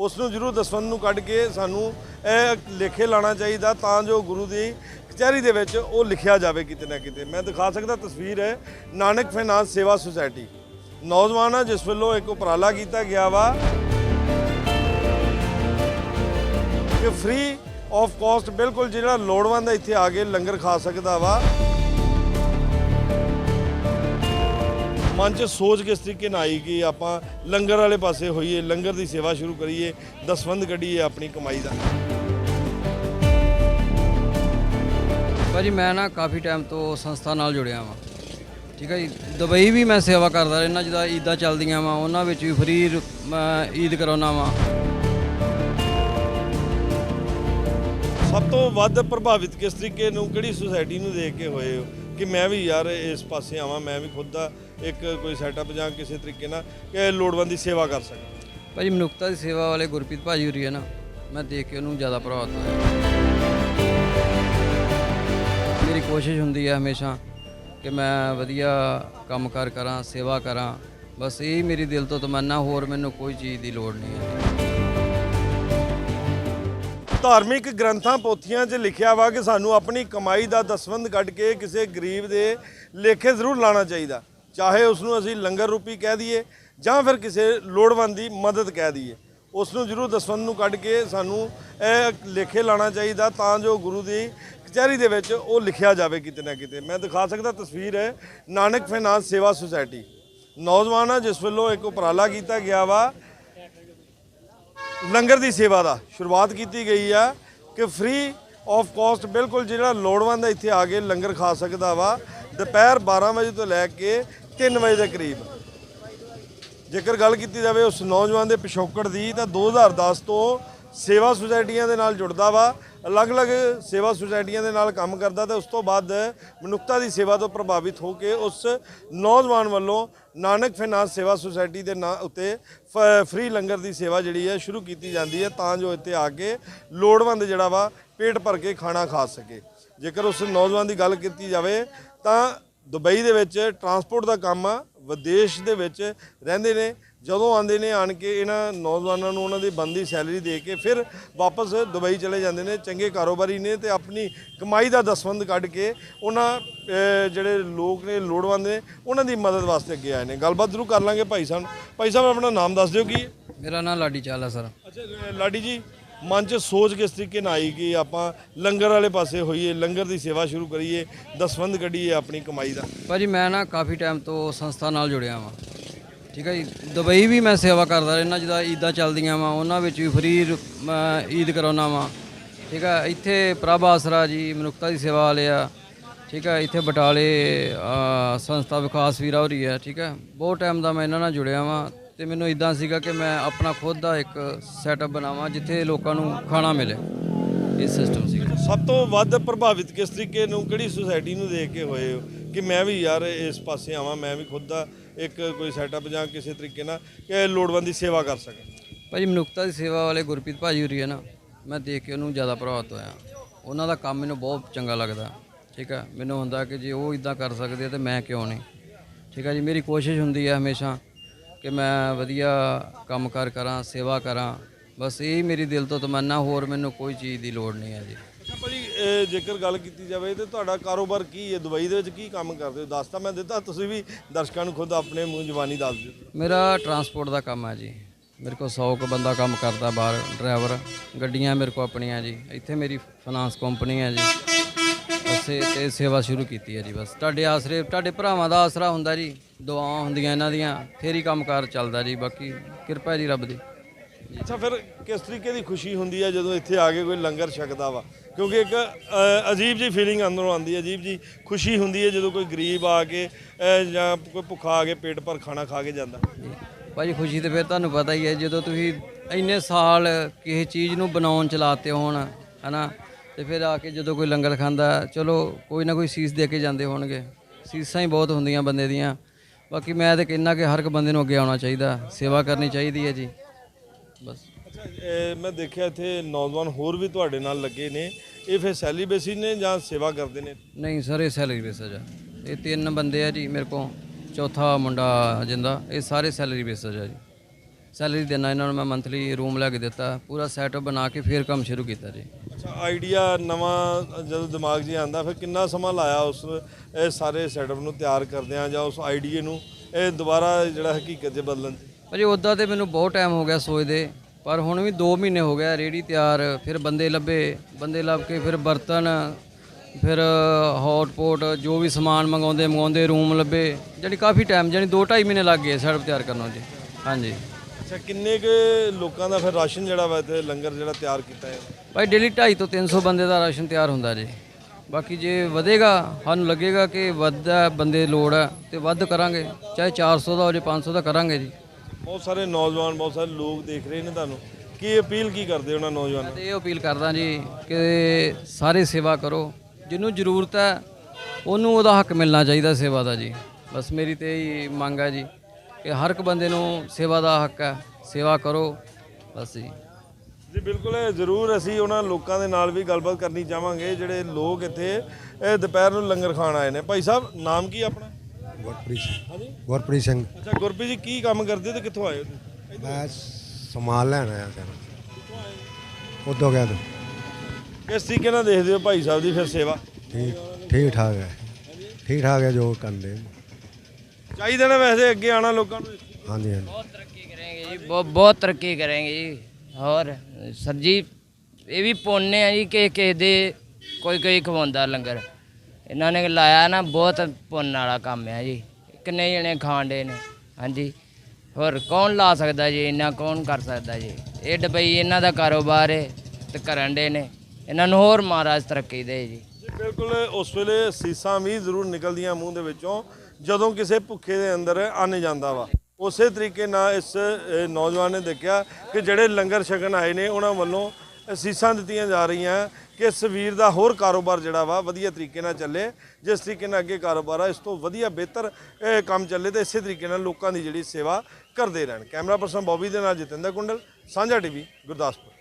ਉਸ ਨੂੰ ਜ਼ਰੂਰ ਦਸਵੰਧ ਨੂੰ ਕੱਢ ਕੇ ਸਾਨੂੰ ਇਹ ਲੇਖੇ ਲਾਣਾ ਚਾਹੀਦਾ ਤਾਂ ਜੋ ਗੁਰੂ ਦੀ ਕਚਹਿਰੀ ਦੇ ਵਿੱਚ ਉਹ ਲਿਖਿਆ ਜਾਵੇ ਕਿਤੇ ਨਾ ਕਿਤੇ। ਮੈਂ ਦਿਖਾ ਸਕਦਾ ਤਸਵੀਰ ਹੈ, ਨਾਨਕ ਫਾਈਨਾਂਸ ਸੇਵਾ ਸੁਸਾਇਟੀ। ਨੌਜਵਾਨ ਆ, ਜਿਸ ਵੱਲੋਂ ਇੱਕ ਉਪਰਾਲਾ ਕੀਤਾ ਗਿਆ ਵਾ ਕਿ ਫ੍ਰੀ ਆਫ ਕਾਸਟ ਬਿਲਕੁਲ ਜਿਹੜਾ ਲੋੜਵੰਦ ਇੱਥੇ ਆ ਕੇ ਲੰਗਰ ਖਾ ਸਕਦਾ ਵਾ। ਮਨ ਚ ਸੋਚ ਕਿਸ ਤਰੀਕੇ ਨਾਲ ਆਈ ਕਿ ਆਪਾਂ ਲੰਗਰ ਵਾਲੇ ਪਾਸੇ ਹੋਈਏ ਲੰਗਰ ਦੀ ਸੇਵਾ ਸ਼ੁਰੂ ਕਰੀਏ ਦਸਵੰਧ ਕੱਢੀਏ ਆਪਣੀ ਕਮਾਈ ਦਾ। ਭਾਜੀ ਮੈਂ ਨਾ ਕਾਫੀ ਟਾਈਮ ਤੋਂ ਸੰਸਥਾ ਨਾਲ ਜੁੜਿਆ ਵਾਂ। ਠੀਕ ਹੈ ਜੀ? ਦੁਬਈ ਵੀ ਮੈਂ ਸੇਵਾ ਕਰਦਾ ਰਹਿਣਾ ਜਿਹਦਾ ਈਦਾਂ ਚੱਲਦੀਆਂ ਵਾਂ ਉਹਨਾਂ ਵਿੱਚ ਵੀ ਫ੍ਰੀ ਈਦ ਕਰਾਉਣਾ ਵਾਂ। ਸਭ ਤੋਂ ਵੱਧ ਪ੍ਰਭਾਵਿਤ ਕਿਸ ਤਰੀਕੇ ਨੂੰ ਕਿਹੜੀ ਸੁਸਾਇਟੀ ਨੂੰ ਦੇਖ ਕੇ ਹੋਏ ਹੋ? ਕਿ ਮੈਂ ਵੀ ਯਾਰ ਇਸ ਪਾਸੇ ਆਵਾਂ, ਮੈਂ ਵੀ ਖੁਦ ਦਾ ਇੱਕ ਕੋਈ ਸੈਟਅਪ ਜਾਂ ਕਿਸੇ ਤਰੀਕੇ ਨਾਲ ਕਿ ਲੋੜਵੰਦ ਦੀ ਸੇਵਾ ਕਰ ਸਕਾਂ। ਭਾਜੀ, ਮਨੁੱਖਤਾ ਦੀ ਸੇਵਾ ਵਾਲੇ ਗੁਰਪ੍ਰੀਤ ਭਾਜੀ ਹੋਰੀ ਹੈ ਨਾ, ਮੈਂ ਦੇਖ ਕੇ ਉਹਨੂੰ ਜ਼ਿਆਦਾ ਪ੍ਰਭਾਵਿਤ ਹੋਇਆ। ਮੇਰੀ ਕੋਸ਼ਿਸ਼ ਹੁੰਦੀ ਹੈ ਹਮੇਸ਼ਾ ਕਿ ਮੈਂ ਵਧੀਆ ਕੰਮਕਾਰ ਕਰਾਂ, ਸੇਵਾ ਕਰਾਂ, ਬਸ ਇਹ ਮੇਰੀ ਦਿਲ ਤੋਂ ਤਮੰਨਾ, ਹੋਰ ਮੈਨੂੰ ਕੋਈ ਚੀਜ਼ ਦੀ ਲੋੜ ਨਹੀਂ ਹੈ। ਧਾਰਮਿਕ ਗ੍ਰੰਥਾਂ ਪੋਥੀਆਂ 'ਚ ਲਿਖਿਆ ਵਾ ਕਿ ਸਾਨੂੰ ਆਪਣੀ ਕਮਾਈ ਦਾ ਦਸਵੰਧ ਕੱਢ ਕੇ ਕਿਸੇ ਗਰੀਬ ਦੇ ਲੇਖੇ ਜ਼ਰੂਰ ਲਾਣਾ ਚਾਹੀਦਾ। ਚਾਹੇ ਉਸ ਨੂੰ ਅਸੀਂ ਲੰਗਰ ਰੂਪੀ ਕਹਿ ਦਈਏ ਜਾਂ ਫਿਰ ਕਿਸੇ ਲੋੜਵੰਦ ਦੀ ਮਦਦ ਕਹਿ ਦਈਏ। ਉਸ ਨੂੰ ਜ਼ਰੂਰ ਦਸਵੰਧ ਨੂੰ ਕੱਢ ਕੇ ਸਾਨੂੰ ਇਹ ਲੇਖੇ ਲਾਣਾ ਚਾਹੀਦਾ ਤਾਂ ਜੋ ਗੁਰੂ ਦੀ ਕਚਹਿਰੀ ਦੇ ਵਿੱਚ ਉਹ ਲਿਖਿਆ ਜਾਵੇ ਕਿਤੇ ਨਾ ਕਿਤੇ। ਮੈਂ ਦਿਖਾ ਸਕਦਾ ਤਸਵੀਰ ਹੈ ਨਾਨਕ ਫਾਈਨਾਂਸ ਸੇਵਾ ਸੁਸਾਇਟੀ। ਨੌਜਵਾਨ ਆ, ਜਿਸ ਵੱਲੋਂ ਇੱਕ ਉਪਰਾਲਾ ਕੀਤਾ ਗਿਆ ਵਾ ਲੰਗਰ ਦੀ ਸੇਵਾ ਦਾ ਸ਼ੁਰੂਆਤ ਕੀਤੀ ਗਈ ਆ ਕਿ ਫ੍ਰੀ ਆਫ ਕਾਸਟ ਬਿਲਕੁਲ ਜਿਹੜਾ ਲੋੜਵੰਦ ਇੱਥੇ ਆ ਕੇ ਲੰਗਰ ਖਾ ਸਕਦਾ ਵਾ। ਦੁਪਹਿਰ 12 ਵਜੇ ਤੋਂ ਲੈ ਕੇ 3 ਵਜੇ ਦੇ ਕਰੀਬ। ਜੇਕਰ ਗੱਲ ਕੀਤੀ ਜਾਵੇ ਉਸ ਨੌਜਵਾਨ ਦੇ ਪਿਛੋਕੜ ਦੀ ਤਾਂ 2010 ਤੋਂ ਸੇਵਾ ਸੁਸਾਇਟੀਆਂ ਦੇ ਨਾਲ ਜੁੜਦਾ ਵਾ। ਅਲੱਗ-ਅਲੱਗ ਸੇਵਾ ਸੁਸਾਇਟੀਆਂ ਦੇ ਨਾਲ ਕੰਮ ਕਰਦਾ ਤੇ ਉਸ ਤੋਂ ਬਾਅਦ ਮਨੁੱਖਤਾ ਦੀ ਸੇਵਾ ਤੋਂ ਪ੍ਰਭਾਵਿਤ ਹੋ ਕੇ ਉਸ ਨੌਜਵਾਨ ਵੱਲੋਂ ਨਾਨਕ ਫਾਈਨਾਂਸ ਸੇਵਾ ਸੁਸਾਇਟੀ ਦੇ ਨਾਂ ਉੱਤੇ ਫ੍ਰੀ ਲੰਗਰ ਦੀ ਸੇਵਾ ਜਿਹੜੀ ਹੈ ਸ਼ੁਰੂ ਕੀਤੀ ਜਾਂਦੀ ਹੈ ਤਾਂ ਜੋ ਇੱਥੇ ਆ ਕੇ ਲੋੜਵੰਦ ਜਿਹੜਾ ਵਾ ਪੇਟ ਭਰ ਕੇ ਖਾਣਾ ਖਾ ਸਕੇ। ਜੇਕਰ ਉਸ ਨੌਜਵਾਨ ਦੀ ਗੱਲ ਕੀਤੀ ਜਾਵੇ ਤਾਂ ਦੁਬਈ ਦੇ ਵਿੱਚ ਟਰਾਂਸਪੋਰਟ ਦਾ ਕੰਮ ਆ, ਵਿਦੇਸ਼ ਦੇ ਵਿੱਚ ਰਹਿੰਦੇ ਨੇ। ਜਦੋਂ ਆਉਂਦੇ ਨੇ ਆਣ ਕੇ ਇਹਨਾਂ ਨੌਜਵਾਨਾਂ ਨੂੰ ਉਹਨਾਂ ਦੀ ਬੰਦੀ ਸੈਲਰੀ ਦੇ ਕੇ ਫਿਰ ਵਾਪਸ ਦੁਬਈ ਚਲੇ ਜਾਂਦੇ ਨੇ ਚੰਗੇ ਕਾਰੋਬਾਰੀ ਨੇ ਤੇ ਆਪਣੀ ਕਮਾਈ ਦਾ ਦਸਵੰਧ ਕੱਢ ਕੇ ਉਹਨਾਂ ਜਿਹੜੇ ਲੋਕ ਨੇ ਲੋੜਵੰਦ ਨੇ ਉਹਨਾਂ ਦੀ ਮਦਦ ਵਾਸਤੇ ਅੱਗੇ ਆਏ ਨੇ। ਗੱਲਬਾਤ ਜ਼ਰੂਰ ਕਰ ਲਾਂਗੇ ਭਾਈ ਸਾਹਿਬ ਭਾਈ ਸਾਹਿਬ ਆਪਣਾ ਨਾਮ ਦੱਸ ਦਿਓ ਕੀ ਹੈ? ਮੇਰਾ ਨਾਮ ਲਾਡੀ ਚਾਲ ਸਰ। ਅੱਛਾ ਲਾਡੀ ਜੀ ਮਨ ਚ ਸੋਚ ਕਿਸ ਤਰੀਕੇ ਨਾਲ ਆਈ ਕਿ ਆਪਾਂ ਲੰਗਰ ਵਾਲੇ ਪਾਸੇ ਹੋਈਏ ਲੰਗਰ ਦੀ ਸੇਵਾ ਸ਼ੁਰੂ ਕਰੀਏ ਦਸਵੰਧ ਕੱਢੀਏ ਆਪਣੀ ਕਮਾਈ ਦਾ? ਭਾਜੀ ਮੈਂ ਨਾ ਕਾਫੀ ਟਾਈਮ ਤੋਂ ਸੰਸਥਾ ਨਾਲ ਜੁੜਿਆ ਵਾਂ। ਠੀਕ ਹੈ ਜੀ। ਦੁਬਈ ਵੀ ਮੈਂ ਸੇਵਾ ਕਰਦਾ ਰਹਿਣਾ ਜਿਹਦਾ ਈਦਾਂ ਚੱਲਦੀਆਂ ਵਾ, ਉਹਨਾਂ ਵਿੱਚ ਵੀ ਫਰੀ ਮੈਂ ਈਦ ਕਰਾਉਣਾ ਵਾਂ। ਠੀਕ ਹੈ ਇੱਥੇ ਪ੍ਰਭ ਆਸਰਾ ਜੀ ਮਨੁੱਖਤਾ ਦੀ ਸੇਵਾ ਵਾਲੇ ਆ। ਠੀਕ ਹੈ ਇੱਥੇ ਬਟਾਲੇ ਸੰਸਥਾ ਵਿਕਾਸ ਵੀਰਾ ਹੋ ਰਹੀ ਹੈ ਠੀਕ ਹੈ ਬਹੁਤ ਟਾਈਮ ਦਾ ਮੈਂ ਇਹਨਾਂ ਨਾਲ ਜੁੜਿਆ ਵਾਂ ਤੇ ਮੈਨੂੰ ਇਦਾਂ ਸੀਗਾ ਕਿ ਮੈਂ ਆਪਣਾ ਖੁਦ ਦਾ ਇੱਕ ਸੈਟਅਪ ਬਣਾਵਾਂ ਜਿੱਥੇ ਲੋਕਾਂ ਨੂੰ ਖਾਣਾ ਮਿਲੇ। ਇਹ ਸਿਸਟਮ ਸੀਗਾ। ਸਭ ਤੋਂ ਵੱਧ ਪ੍ਰਭਾਵਿਤ ਕਿਸ ਤਰੀਕੇ ਨੂੰ, ਕਿਹੜੀ ਸੁਸਾਇਟੀ ਨੂੰ ਦੇਖ ਕੇ ਹੋਏ ਹੋ? ਕਿ ਮੈਂ ਵੀ ਯਾਰ ਇਸ ਪਾਸੇ ਆਵਾਂ ਮੈਂ ਵੀ ਖੁਦ ਦਾ ਇੱਕ ਕੋਈ ਸੈਟਅਪ ਜਾਂ ਕਿਸੇ ਤਰੀਕੇ ਨਾਲ ਕਿ ਲੋੜਵੰਦ ਦੀ ਸੇਵਾ ਕਰ ਸਕਾਂ। ਭਾਜੀ ਮਨੁੱਖਤਾ ਦੀ ਸੇਵਾ ਵਾਲੇ ਗੁਰਪ੍ਰੀਤ ਭਾਜੀ ਹੋਰੀ ਹੈ ਨਾ ਮੈਂ ਦੇਖ ਕੇ ਉਹਨੂੰ ਜ਼ਿਆਦਾ ਪ੍ਰਭਾਵਿਤ ਹੋਇਆ। ਉਹਨਾਂ ਦਾ ਕੰਮ ਮੈਨੂੰ ਬਹੁਤ ਚੰਗਾ ਲੱਗਦਾ ਠੀਕ ਹੈ ਮੈਨੂੰ ਹੁੰਦਾ ਕਿ ਜੇ ਉਹ ਇਦਾਂ ਕਰ ਸਕਦੇ ਆ ਤੇ ਮੈਂ ਕਿਉਂ ਨਹੀਂ? ਠੀਕ ਹੈ ਜੀ ਮੇਰੀ ਕੋਸ਼ਿਸ਼ ਹੁੰਦੀ ਹੈ ਹਮੇਸ਼ਾ ਕਿ ਮੈਂ ਵਧੀਆ ਕੰਮਕਾਰ ਕਰਾਂ ਸੇਵਾ ਕਰਾਂ। ਬਸ ਇਹ ਮੇਰੀ ਦਿਲ ਤੋਂ ਤਮੰਨਾ ਹੋਰ ਮੈਨੂੰ ਕੋਈ ਚੀਜ਼ ਦੀ ਲੋੜ ਨਹੀਂ ਹੈ ਜੀ। ਅੱਛਾ ਭਾਜੀ ਇਹ ਜੇਕਰ ਗੱਲ ਕੀਤੀ ਜਾਵੇ ਤੇ ਤੁਹਾਡਾ ਕਾਰੋਬਾਰ ਕੀ ਹੈ? ਦੁਬਈ ਦੇ ਵਿੱਚ ਕੀ ਕੰਮ ਕਰਦੇ ਹੋ? ਦੱਸ ਤਾਂ ਮੈਂ ਦਿੱਤਾ, ਤੁਸੀਂ ਵੀ ਦਰਸ਼ਕਾਂ ਨੂੰ ਖੁਦ ਆਪਣੇ ਮੂੰਹ ਜ਼ਬਾਨੀ ਦੱਸ ਦਿਓ। ਮੇਰਾ ਟਰਾਂਸਪੋਰਟ ਦਾ ਕੰਮ ਹੈ ਜੀ। ਮੇਰੇ ਕੋਲ 100 ਕੁ ਬੰਦਾ ਕੰਮ ਕਰਦਾ ਬਾਹਰ ਡਰਾਈਵਰ ਗੱਡੀਆਂ ਮੇਰੇ ਕੋਲ ਆਪਣੀਆਂ ਜੀ। ਇੱਥੇ ਮੇਰੀ ਫਾਈਨਾਂਸ ਕੰਪਨੀ ਹੈ ਜੀ। ਅਸੀਂ ਤੇ ਸੇਵਾ ਸ਼ੁਰੂ ਕੀਤੀ ਹੈ ਜੀ ਬਸ। ਤੁਹਾਡੇ ਆਸਰੇ, ਤੁਹਾਡੇ ਭਰਾਵਾਂ ਦਾ ਆਸਰਾ ਹੁੰਦਾ ਜੀ। ਦੁਆਵਾਂ ਹੁੰਦੀਆਂ ਇਹਨਾਂ ਦੀਆਂ, ਫੇਰ ਹੀ ਕੰਮਕਾਰ ਚੱਲਦਾ ਜੀ। ਬਾਕੀ ਕਿਰਪਾ ਜੀ ਰੱਬ ਦੀ। ਅੱਛਾ ਫਿਰ ਕਿਸ ਤਰੀਕੇ ਦੀ ਖੁਸ਼ੀ ਹੁੰਦੀ ਹੈ ਜਦੋਂ ਇੱਥੇ ਆ ਕੇ ਕੋਈ ਲੰਗਰ ਛਕਦਾ ਵਾ? ਕਿਉਂਕਿ ਇੱਕ ਅ, ਅਜੀਬ ਜੀ ਫੀਲਿੰਗ ਅੰਦਰੋਂ ਆਉਂਦੀ ਹੈ ਅਜੀਬ ਜੀ ਖੁਸ਼ੀ ਹੁੰਦੀ ਹੈ ਜਦੋਂ ਕੋਈ ਗਰੀਬ ਆ ਕੇ ਅ, ਜਾਂ ਕੋਈ ਭੁੱਖਾ ਆ ਕੇ ਪੇਟ ਭਰ ਖਾਣਾ ਖਾ ਕੇ ਜਾਂਦਾ। ਜੀ। ਭਾਜੀ ਖੁਸ਼ੀ ਤੇ ਫਿਰ ਤੁਹਾਨੂੰ ਪਤਾ ਹੀ ਹੈ ਜਦੋਂ ਤੁਸੀਂ ਇੰਨੇ ਸਾਲ ਕਿਸੇ ਚੀਜ਼ ਨੂੰ ਬਣਾਉਣ ਚ ਲਾਤੇ ਹੋਣ ਹਨਾ ਤੇ ਫਿਰ ਆ ਕੇ ਜਦੋਂ ਕੋਈ ਲੰਗਰ ਖਾਂਦਾ ਚਲੋ ਕੋਈ ਨਾ ਕੋਈ ਸੀਸ ਦੇ ਕੇ ਜਾਂਦੇ ਹੋਣਗੇ। ਸੀਸਾਂ ਹੀ ਬਹੁਤ ਹੁੰਦੀਆਂ ਬੰਦੇ ਦੀਆਂ। ਬਾਕੀ ਮੈਂ ਤੇ ਕਹਿੰਦਾ ਕਿ ਹਰ ਇੱਕ ਬੰਦੇ ਨੂੰ ਅੱਗੇ ਆਉਣਾ ਚਾਹੀਦਾ ਸੇਵਾ ਕਰਨੀ ਚਾਹੀਦੀ ਹੈ ਜੀ। ਬਸ। ਅੱਛਾ ਇਹ ਮੈਂ ਦੇਖਿਆ ਇੱਥੇ ਨੌਜਵਾਨ ਹੋਰ ਵੀ ਤੁਹਾਡੇ ਨਾਲ ਲੱਗੇ ਨੇ। ਇਹ ਫਿਰ ਸੈਲੀਬ੍ਰੇਸ਼ਨ ਨੇ ਜਾਂ ਸੇਵਾ ਕਰਦੇ ਨੇ? ਨਹੀਂ ਸਰ ਇਹ ਸੈਲਰੀ ਬੇਸਜ ਆ ਇਹ ਤਿੰਨ ਬੰਦੇ ਆ ਜੀ ਮੇਰੇ ਕੋਲ। ਚੌਥਾ ਮੁੰਡਾ ਜਿੰਦਾ ਇਹ ਸਾਰੇ ਸੈਲਰੀ ਬੇਸਜ ਆ ਜੀ। ਸੈਲਰੀ ਦੇਣਾ ਇਹਨਾਂ ਨੂੰ ਮੈਂ ਮੰਥਲੀ ਰੂਮ ਲੈ ਕੇ ਦਿੱਤਾ। ਪੂਰਾ ਸੈਟਅਪ ਬਣਾ ਕੇ ਫਿਰ ਕੰਮ ਸ਼ੁਰੂ ਕੀਤਾ ਜੀ। ਅੱਛਾ ਆਈਡੀਆ ਨਵਾਂ ਜਦੋਂ ਦਿਮਾਗ 'ਚ ਆਂਦਾ ਫਿਰ ਕਿੰਨਾ ਸਮਾਂ ਲਾਇਆ ਉਸ ਇਹ ਸਾਰੇ ਸੈਟਅਪ ਨੂੰ ਤਿਆਰ ਕਰਦਿਆਂ ਜਾਂ ਉਸ ਆਈਡੀਏ ਨੂੰ? ਇਹ ਦੁਬਾਰਾ ਜਿਹੜਾ ਹਕੀਕਤ 'ਚ ਬਦਲਣ 'ਚ? ਭਾਜੀ ਉੱਦਾਂ ਤੇ ਮੈਨੂੰ ਬਹੁਤ ਟਾਈਮ ਹੋ ਗਿਆ ਸੋਚਦੇ ਪਰ ਹੁਣ ਵੀ 2 ਮਹੀਨੇ ਹੋ ਗਿਆ ਰੇੜੀ ਤਿਆਰ ਫਿਰ ਬੰਦੇ ਲੱਭੇ ਬੰਦੇ ਲੱਭ ਕੇ ਫਿਰ ਬਰਤਨ ਫਿਰ ਹੌਟਪੋਟ ਜੋ ਵੀ ਸਮਾਨ ਮੰਗਾਉਂਦੇ ਮੰਗਾਉਂਦੇ ਰੂਮ ਲੱਭੇ ਜਾਣੀ ਕਾਫੀ ਟਾਈਮ ਜਾਣੀ 2.5 ਮਹੀਨੇ ਲੱਗ ਗਏ ਸੈਟਅਪ ਤਿਆਰ ਕਰਨ ਨੂੰ ਜੀ। ਹਾਂਜੀ। ਅੱਛਾ ਕਿੰਨੇ ਕੁ ਲੋਕਾਂ ਦਾ ਫਿਰ ਰਾਸ਼ਨ ਜਿਹੜਾ ਵਾ ਇੱਥੇ ਲੰਗਰ ਜਿਹੜਾ ਤਿਆਰ ਕੀਤਾ ਹੈ? ਭਾਈ ਡੇਲੀ 250 ਤੋਂ 300 ਬੰਦੇ ਦਾ ਰਾਸ਼ਨ ਤਿਆਰ ਹੁੰਦਾ ਜੀ। ਬਾਕੀ ਜੇ ਵਧੇਗਾ ਸਾਨੂੰ ਲੱਗੇਗਾ ਕਿ ਵੱਧਾ ਬੰਦੇ ਲੋੜ ਹੈ ਤੇ ਵੱਧ ਕਰਾਂਗੇ ਚਾਹੇ 400 ਦਾ ਹੋ ਜੇ 500 ਦਾ ਕਰਾਂਗੇ ਜੀ। ਬਹੁਤ ਸਾਰੇ ਨੌਜਵਾਨ ਬਹੁਤ ਸਾਰੇ ਲੋਕ ਦੇਖ ਰਹੇ ਨੇ ਤੁਹਾਨੂੰ। ਕੀ ਅਪੀਲ ਕੀ ਕਰਦੇ ਉਹਨਾਂ ਨੌਜਵਾਨਾਂ ਤੇ ਇਹ ਅਪੀਲ ਕਰਦਾ ਜੀ ਕਿ ਸਾਰੇ ਸੇਵਾ ਕਰੋ। ਜਿਹਨੂੰ ਜ਼ਰੂਰਤ ਹੈ ਉਹਨੂੰ ਉਹਦਾ ਹੱਕ ਮਿਲਣਾ ਚਾਹੀਦਾ ਸੇਵਾ ਦਾ ਜੀ। ਬਸ ਮੇਰੀ ਤੇ ਹੀ ਮੰਗ ਹੈ ਜੀ ਕਿ ਹਰ ਇੱਕ ਬੰਦੇ ਨੂੰ ਸੇਵਾ ਦਾ ਹੱਕ ਹੈ ਸੇਵਾ ਕਰੋ ਬਸ ਜੀ। ਜੀ ਬਿਲਕੁਲ ਜ਼ਰੂਰ ਅਸੀਂ ਉਹਨਾਂ ਲੋਕਾਂ ਦੇ ਨਾਲ ਵੀ ਗੱਲਬਾਤ ਕਰਨੀ ਚਾਹਾਂਗੇ ਜਿਹੜੇ ਲੋਕ ਇੱਥੇ ਦੁਪਹਿਰ ਨੂੰ ਲੰਗਰ ਖਾਣ ਆਏ ਨੇ। ਭਾਈ ਸਾਹਿਬ ਨਾਮ ਕੀ ਆਪਣਾ? ਗੁਰਪ੍ਰੀਤ ਸਿੰਘ ਹਾਂਜੀ ਗੁਰਪ੍ਰੀਤ ਸਿੰਘ ਅੱਛਾ ਗੁਰਪ੍ਰੀਤ ਜੀ ਕੀ ਕੰਮ ਕਰਦੇ ਹੋ ਤੇ ਕਿੱਥੋਂ ਆਏ ਹੋ ਤੁਸੀਂ? ਮੈਂ ਸਮਾਨ ਲੈਣ ਆਇਆ ਸਰ ਉਦੋਂ ਗਿਆ ਤੂੰ ਕਿਸ ਤਰੀਕੇ ਨਾਲ ਦੇਖਦੇ ਹੋ ਭਾਈ ਸਾਹਿਬ ਦੀ ਫਿਰ ਸੇਵਾ ਠੀਕ ਠੀਕ ਠਾਕ ਹੈ ਠੀਕ ਠਾਕ ਹੈ ਜੋ ਕਰਦੇ ਚਾਹੀਦਾ ਨਾ ਵੈਸੇ ਅੱਗੇ ਆਣਾ ਲੋਕਾਂ ਨੂੰ ਹਾਂਜੀ ਹਾਂਜੀ बहुत तरक्की करेंगे जी बहुत बहुत तरक्की करेंगे जी और सर जी ਇਹ ਵੀ ਪੁੰਨ ਆ ਜੀ ਕਿ ਕਿਸੇ ਦੇ ਕੋਈ ਕੋਈ ਖਵਾਉਂਦਾ ਲੰਗਰ ਇਹਨਾਂ ਨੇ ਲਾਇਆ ਨਾ, ਬਹੁਤ ਪੁੰਨ ਵਾਲਾ ਕੰਮ ਆ ਜੀ। ਕਿੰਨੇ ਜਣੇ ਖਾਂਦੇ ਨੇ, ਹਾਂਜੀ। ਹੋਰ ਕੌਣ ਲਾ ਸਕਦਾ ਜੀ, ਇੰਨਾ ਕੌਣ ਕਰ ਸਕਦਾ ਜੀ? ਇਹ ਡਬਈ ਇਹਨਾਂ ਦਾ ਕਾਰੋਬਾਰ ਹੈ ਤੇ ਕਰਨ ਦੇ ਨੇ। ਇਹਨਾਂ ਨੂੰ ਹੋਰ ਮਹਾਰਾਜ ਤਰੱਕੀ ਦੇ ਜੀ। ਬਿਲਕੁਲ, ਉਸ ਵੇਲੇ ਸੀਸਾਂ ਵੀ ਜ਼ਰੂਰ ਨਿਕਲਦੀਆਂ ਮੂੰਹ ਦੇ ਵਿੱਚੋਂ, ਜਦੋਂ ਕਿਸੇ ਭੁੱਖੇ ਦੇ ਅੰਦਰ ਅੰਨ ਜਾਂਦਾ ਵਾ। ਉਸੇ ਤਰੀਕੇ ਨਾਲ ਇਸ ਨੌਜਵਾਨ ਨੇ ਦੇਖਿਆ ਕਿ ਜਿਹੜੇ ਲੰਗਰ ਛਕਣ ਆਏ ਨੇ, ਉਹਨਾਂ ਵੱਲੋਂ ਅਸੀਸਾਂ ਦਿੱਤੀਆਂ ਜਾ ਰਹੀਆਂ। ਕਿ ਇਸ ਵੀਰ ਦਾ ਹੋਰ ਕਾਰੋਬਾਰ ਜਿਹੜਾ ਵਾ ਵਧੀਆ ਤਰੀਕੇ ਨਾਲ ਚੱਲੇ, ਜਿਸ ਤਰੀਕੇ ਨਾਲ ਅੱਗੇ ਕਾਰੋਬਾਰ ਆ, ਇਸ ਤੋਂ ਵਧੀਆ, ਬਿਹਤਰ ਕੰਮ ਚੱਲੇ ਤੇ ਇਸੇ ਤਰੀਕੇ ਨਾਲ ਲੋਕਾਂ ਦੀ ਜਿਹੜੀ ਸੇਵਾ ਕਰਦੇ ਰਹਿਣ। ਕੈਮਰਾ ਪਰਸਨ ਬੌਬੀ ਦੇ ਨਾਲ ਜਤਿੰਦਰ ਕੁੰਡਲ, ਸਾਂਝਾ ਟੀਵੀ, ਗੁਰਦਾਸਪੁਰ।